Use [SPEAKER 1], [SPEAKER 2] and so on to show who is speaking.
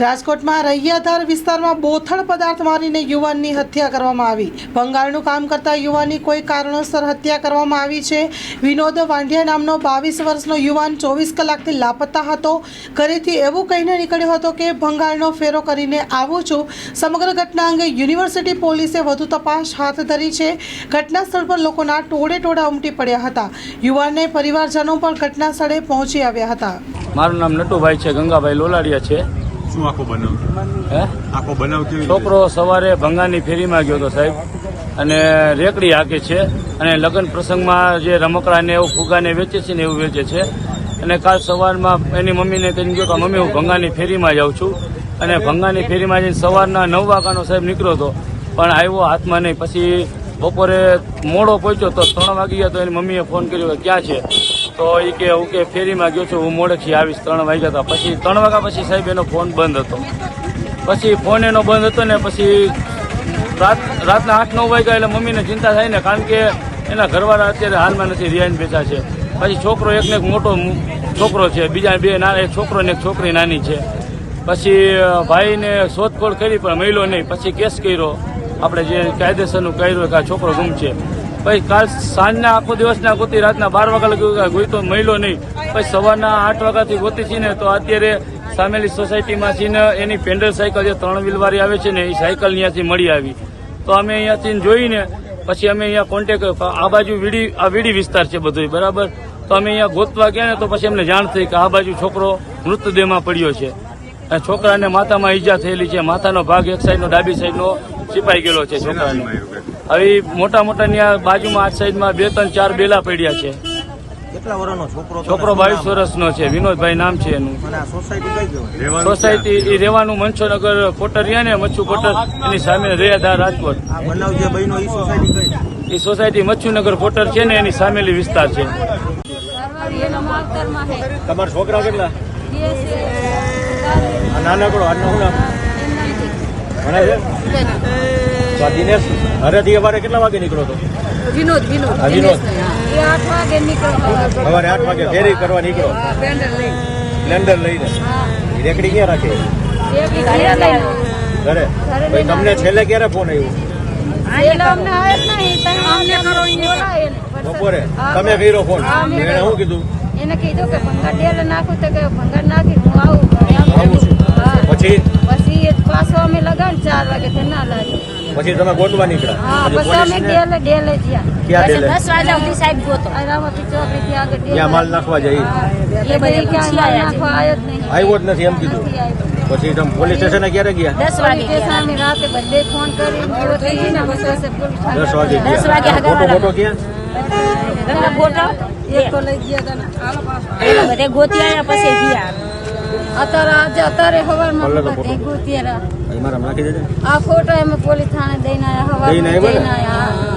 [SPEAKER 1] રાજકોટમાં રૈયાધાર વિસ્તારમાં બોથળ પદાર્થ મારીને યુવાનની હત્યા કરવામાં આવી. ભંગાળનું કામ કરતા યુવાનની કોઈ કારણોસર હત્યા કરવામાં આવી છે. વિનોદ વાંઢિયા નામનો બાવીસ વર્ષનો યુવાન ચોવીસ કલાકથી લાપતા હતો. ઘરેથી એવું કહીને નીકળ્યો હતો કે ભંગાળનો ફેરો કરીને આવું છું. સમગ્ર ઘટના અંગે યુનિવર્સિટી પોલીસે વધુ તપાસ હાથ ધરી છે. ઘટના સ્થળ પર લોકોના ટોળે ટોળા ઉમટી પડ્યા હતા. યુવાનને પરિવારજનો પણ ઘટના સ્થળે પહોંચી આવ્યા હતા.
[SPEAKER 2] મારું નામ નટુભાઈ છે, ગંગાભાઈ લોલાડિયા છે.
[SPEAKER 3] શું આખો બનાવ?
[SPEAKER 2] હે?
[SPEAKER 3] આખો બનાવ કેવી
[SPEAKER 2] છોકરો સવારે ભંગાની ફેરીમાં ગયો હતો સાહેબ. અને રેકડી હાકે છે અને લગ્ન પ્રસંગમાં જે રમકડાને એવું ફુગાને વેચે છે ને એવું વેચે છે. અને કાલ સવારમાં એની મમ્મીને કહીને ગયો કે મમ્મી હું ભંગાની ફેરીમાં જાઉં છું. અને ભંગાની ફેરીમાં જઈને સવારના નવ વાગ્યાનો સાહેબ નીકળ્યો હતો. પણ આવ્યો હાથમાં નહીં. પછી બપોરે મોડો પહોંચ્યો તો ત્રણ વાગી ગયા તો એની મમ્મીએ ફોન કર્યો કે ક્યાં છે? તો એ કે હું કે ફેરીમાં ગયો છું, હું મોડેથી આવીશ ત્રણ વાગ્યા હતા પછી ત્રણ વાગ્યા પછી સાહેબ એનો ફોન બંધ હતો. પછી ફોન એનો બંધ હતો ને પછી રાત, રાતના આઠ, નવ વાગ્યા એટલે મમ્મીને ચિંતા થાય ને, કારણ કે એના ઘરવાળા અત્યારે હાલમાં નથી રિયાન બેઠા છે. પછી છોકરો એકને એક મોટો છોકરો છે, બીજા બે નાના એક છોકરો ને એક છોકરી નાની છે. પછી ભાઈને શોધખોળ કરી પણ મળ્યો નહીં. પછી કેસ કર્યો. આપણે જે કાયદેસરનું કર્યું કે આ છોકરો ગુમ છે. પછી કાલ સાંજના આખો દિવસના ગોતી, રાતના બાર વાગ્યા લગી ગોઈ તો મળ્યો નહીં. પછી સવારના આઠ વાગ્યાથી ગોતી છે ને, તો અત્યારે સામેલી સોસાયટીમાં છે ને, એની પેન્ડલ સાયકલ જે ત્રણ વ્હીલવાળી આવે છે ને, એ સાયકલ અહીંયાથી મળી આવી. તો અમે અહીંયાથી જોઈને, પછી અમે અહીંયા કોન્ટેક આ બાજુ વીડી, આ વીડી વિસ્તાર છે બધો બરાબર? તો અમે અહીંયા ગોતવા ગયા ને, તો પછી અમને જાણ થઈ કે આ બાજુ છોકરો મૃતદેહમાં પડ્યો છે. છોકરાને માથામાં ઈજા થયેલી છે, માથાનો ભાગ એક સાઈડનો ડાબી સાઈડનો સિપાઈ ગયેલો છે છોકરાને? હવે મોટા મોટા ત્યાં બાજુમાં આ સાઈડમાં બે ત્રણ ચાર બેલા પડ્યા છે.
[SPEAKER 4] કેટલા વર્ષનો છોકરો
[SPEAKER 2] છોકરો બાવીસ વર્ષનો છે. વિનોદભાઈ નામ છે એનું.
[SPEAKER 4] સોસાયટી
[SPEAKER 2] એ રહેવાનું મનસુનગર કોટર રહ્યા ને મચ્છુ કોટર એની સામે રેયાધાર રાજકોટ.
[SPEAKER 4] આ બનાવ જે બન્યો એ સોસાયટી
[SPEAKER 2] મચ્છુનગર કોટર છે ને એની સામેલી વિસ્તાર છે.
[SPEAKER 3] તમારા છોકરા કેટલા?
[SPEAKER 5] બે છે.
[SPEAKER 3] આ નાનકડો આજનો શું નામ? ભણે છે? તો આ દિનેશ અમારે કેટલા વાગે નીકળો તો?
[SPEAKER 5] વિનોદ વિનોદ.
[SPEAKER 3] વિનોદ.
[SPEAKER 5] આઠ વાગે નીકળો.
[SPEAKER 3] સવારે આઠ વાગે ફેરી કરવા નીકળો.
[SPEAKER 5] પેન્ડલ
[SPEAKER 3] લઈને. રેકડી ક્યાં રાખે?
[SPEAKER 5] ઘરે
[SPEAKER 3] તમને છેલ્લે ક્યારે ફોન આવ્યો?
[SPEAKER 5] એટલે અમને આવે જ નહીં. તમે અમને કરો બોલાય એને.
[SPEAKER 3] બપોરે? તમે કર્યો ફોન એને શું કીધું?
[SPEAKER 5] એને કીધું કે ભંગાર ડેલે નાખું તો કે ભંગાર નાખી હું આવું.
[SPEAKER 3] પછી?
[SPEAKER 5] પછી એ પાછો અમે લગાડ ચાર વાગે તો ના લાગ્યું
[SPEAKER 3] પછી તમે ગોતવા નીકળ્યા
[SPEAKER 5] હા
[SPEAKER 3] પછી
[SPEAKER 5] અમે ડેલે ડેલે ગયા
[SPEAKER 3] ક્યાં ડેલે?
[SPEAKER 5] દસ વાગ્યા સુધી સાહેબ ગોતો. રામાપી ચોકડી થી આગળ ડેલે.
[SPEAKER 3] ક્યાં માલ નાખવા જાય
[SPEAKER 5] એ બધી ક્યાંય માલ નાખવા આવ્યો જ નહીં.
[SPEAKER 3] આવ્યો જ નથી એમ કીધું. પછી તમે પોલીસ સ્ટેશને ક્યારે ગયા?
[SPEAKER 5] દસ વાગે સ્ટેશને રાતે બધે ફોન કરી ગોતી ગઈને પછી પાસે પોલીસ થાણે.
[SPEAKER 3] દસ વાગે ફોટો ક્યાં
[SPEAKER 5] ફોટો એક તો લઈ ગયા હતા ને.
[SPEAKER 6] બધે ગોતી આવ્યા પછી ગયા.
[SPEAKER 5] અત્યારે આજે અત્યારે હવારમાં
[SPEAKER 3] ભલે તો
[SPEAKER 5] બધે
[SPEAKER 3] ફોટો.
[SPEAKER 5] ગોતી રહ્યા.
[SPEAKER 3] અહીં મારા નાખી દેજે
[SPEAKER 5] આ ફોટો એમ પોલીસ થાણે દઈને આયા
[SPEAKER 3] દઈને આવ્યા.